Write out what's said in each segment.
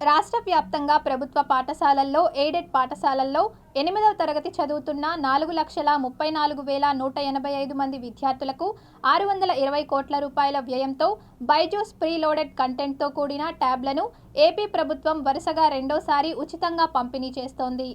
రాష్ట్ర వ్యాప్తంగా ప్రభుత్వ పాఠశాలల్లో ఎయిడెడ్ పాఠశాలల్లో ఎనిమిదవ తరగతి చదువుతున్న నాలుగు లక్షల ముప్పై నాలుగు వేల నూట ఎనభై ఐదు మంది విద్యార్థులకు ఆరు వందల ఇరవై కోట్ల రూపాయల వ్యయంతో బైజూస్ ప్రీలోడెడ్ కంటెంట్తో కూడిన ట్యాబ్లను ఏపీ ప్రభుత్వం వరుసగా రెండోసారి ఉచితంగా పంపిణీ చేస్తోంది.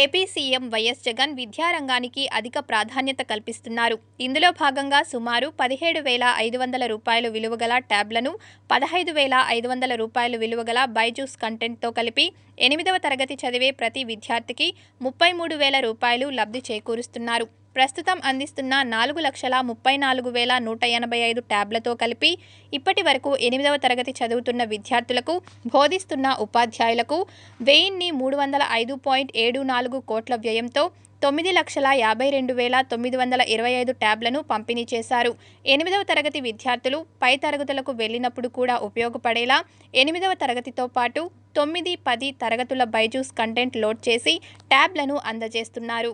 ఏపీ సీఎం వైఎస్ జగన్ విద్యారంగానికి అధిక ప్రాధాన్యత కల్పిస్తున్నారు. ఇందులో భాగంగా సుమారు పదిహేడు వేల ఐదు వందల రూపాయలు విలువగల ట్యాబ్లను పదహైదు వేల ఐదు వందల రూపాయలు విలువగల బైజూస్ కంటెంట్తో కలిపి ఎనిమిదవ తరగతి చదివే ప్రతి విద్యార్థికి ముప్పై మూడు వేల రూపాయలు లబ్ధి చేకూరుస్తున్నారు. ప్రస్తుతం అందిస్తున్న నాలుగు లక్షల ముప్పై నాలుగు వేల నూట ఎనభై ఐదు ట్యాబ్లతో కలిపి ఇప్పటి వరకు ఎనిమిదవ తరగతి చదువుతున్న విద్యార్థులకు బోధిస్తున్న ఉపాధ్యాయులకు వెయ్యిన్ని మూడు వందల ఐదు పాయింట్ ఏడు నాలుగు కోట్ల వ్యయంతో తొమ్మిది లక్షల యాభై రెండు వేల తొమ్మిది వందల ఇరవై ఐదు ట్యాబ్లను పంపిణీ చేశారు. ఎనిమిదవ తరగతి విద్యార్థులు పై తరగతులకు వెళ్ళినప్పుడు కూడా ఉపయోగపడేలా ఎనిమిదవ తరగతితో పాటు తొమ్మిది పది తరగతుల బైజూస్ కంటెంట్ లోడ్ చేసి ట్యాబ్లను అందజేస్తున్నారు.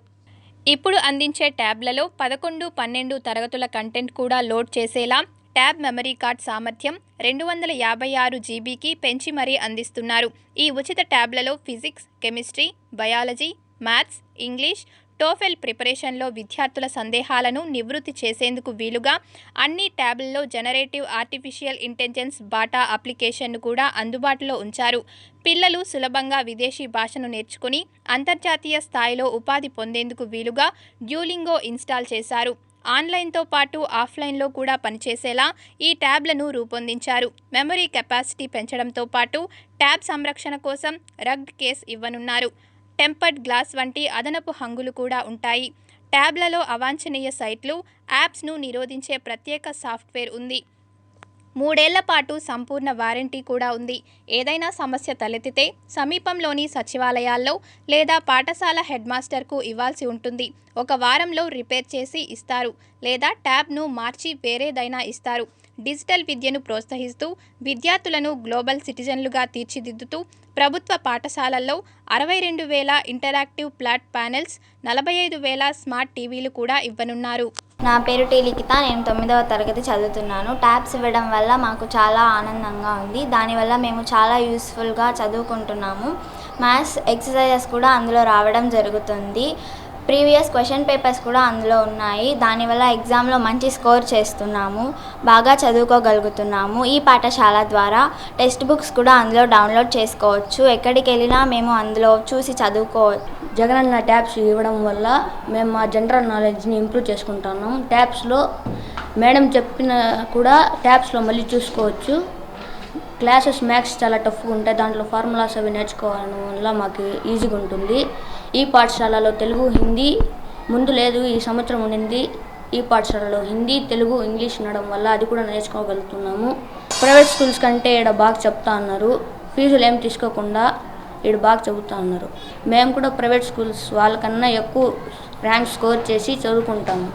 ఇప్పుడు అందించే ట్యాబ్లలో పదకొండు పన్నెండు తరగతుల కంటెంట్ కూడా లోడ్ చేసేలా ట్యాబ్ మెమరీ కార్డ్ సామర్థ్యం రెండు వందల యాభై ఆరు జీబీకి పెంచి మరీ అందిస్తున్నారు. ఈ ఉచిత ట్యాబ్లలో physics chemistry biology maths English TOEFL ప్రిపరేషన్లో విద్యార్థుల సందేహాలను నివృత్తి చేసేందుకు వీలుగా అన్ని ట్యాబ్లలో జనరేటివ్ ఆర్టిఫిషియల్ ఇంటెలిజెన్స్ బాటా అప్లికేషన్ను కూడా అందుబాటులో ఉంచారు. పిల్లలు సులభంగా విదేశీ భాషను నేర్చుకుని అంతర్జాతీయ స్థాయిలో ఉపాధి పొందేందుకు వీలుగా డ్యూలింగో ఇన్స్టాల్ చేశారు. ఆన్లైన్తో పాటు ఆఫ్లైన్లో కూడా పనిచేసేలా ఈ ట్యాబ్లను రూపొందించారు. మెమరీ కెపాసిటీ పెంచడంతో పాటు ట్యాబ్ సంరక్షణ కోసం రగ్డ్ కేస్ ఇవ్వనున్నారు. టెంపర్డ్ గ్లాస్ వంటి అదనపు హంగులు కూడా ఉంటాయి. ట్యాబ్లలో అవాంఛనీయ సైట్లు యాప్స్ను నిరోధించే ప్రత్యేక సాఫ్ట్వేర్ ఉంది. మూడేళ్ళ పాటు సంపూర్ణ వారంటీ కూడా ఉంది. ఏదైనా సమస్య తలెత్తితే సమీపంలోని సచివాలయాల్లో లేదా పాఠశాల హెడ్ మాస్టర్కు ఇవ్వాల్సి ఉంటుంది. ఒక వారంలో రిపేర్ చేసి ఇస్తారు. లేదా ట్యాబ్ను మార్చి వేరేదైనా ఇస్తారు. డిజిటల్ విద్యను ప్రోత్సహిస్తూ విద్యార్థులను గ్లోబల్ సిటిజన్లుగా తీర్చిదిద్దుతూ ప్రభుత్వ పాఠశాలల్లో అరవై రెండు వేల ఇంటరాక్టివ్ ప్లాట్ ప్యానెల్స్ నలభై ఐదు వేల స్మార్ట్ టీవీలు కూడా ఇవ్వనున్నారు. నా పేరు టీ లిఖిత నేను తొమ్మిదవ తరగతి చదువుతున్నాను. ట్యాబ్స్ ఇవ్వడం వల్ల మాకు చాలా ఆనందంగా ఉంది. దానివల్ల మేము చాలా యూస్ఫుల్గా చదువుకుంటున్నాము. మ్యాథ్స్ ఎక్సర్సైజెస్ కూడా అందులో రావడం జరుగుతుంది. ప్రీవియస్ క్వశ్చన్ పేపర్స్ కూడా అందులో ఉన్నాయి. దానివల్ల ఎగ్జామ్లో మంచి స్కోర్ చేస్తున్నాము. బాగా చదువుకోగలుగుతున్నాము. ఈ పాఠశాల ద్వారా టెక్స్ట్ బుక్స్ కూడా అందులో డౌన్లోడ్ చేసుకోవచ్చు. ఎక్కడికి వెళ్ళినా మేము అందులో చూసి చదువుకోవచ్చు జగనన్న ట్యాబ్స్ ఇవ్వడం వల్ల మేము మా జనరల్ నాలెడ్జ్ని ఇంప్రూవ్ చేసుకుంటున్నాం ట్యాబ్స్లో మేడం చెప్పిన కూడా ట్యాబ్స్లో మళ్ళీ చూసుకోవచ్చు. క్లాసెస్ మ్యాథ్స్ చాలా టఫ్గా ఉంటాయి. దాంట్లో ఫార్ములాస్ అవి నేర్చుకోవడం వల్ల మాకు ఈజీగా ఉంటుంది. ఈ పాఠశాలలో తెలుగు హిందీ ముందు లేదు ఈ సంవత్సరం ఉండింది. ఈ పాఠశాలలో హిందీ తెలుగు ఇంగ్లీష్ ఉండడం వల్ల అది కూడా నేర్చుకోగలుగుతున్నాము. ప్రైవేట్ స్కూల్స్ కంటే ఇక్కడ బాగా చెప్తా అన్నారు. ఫీజులు ఏం తీసుకోకుండా ఇక్కడ బాగా చెబుతా ఉన్నారు మేము కూడా ప్రైవేట్ స్కూల్స్ వాళ్ళకన్నా ఎక్కువ ర్యాంక్ స్కోర్ చేసి చదువుకుంటాము.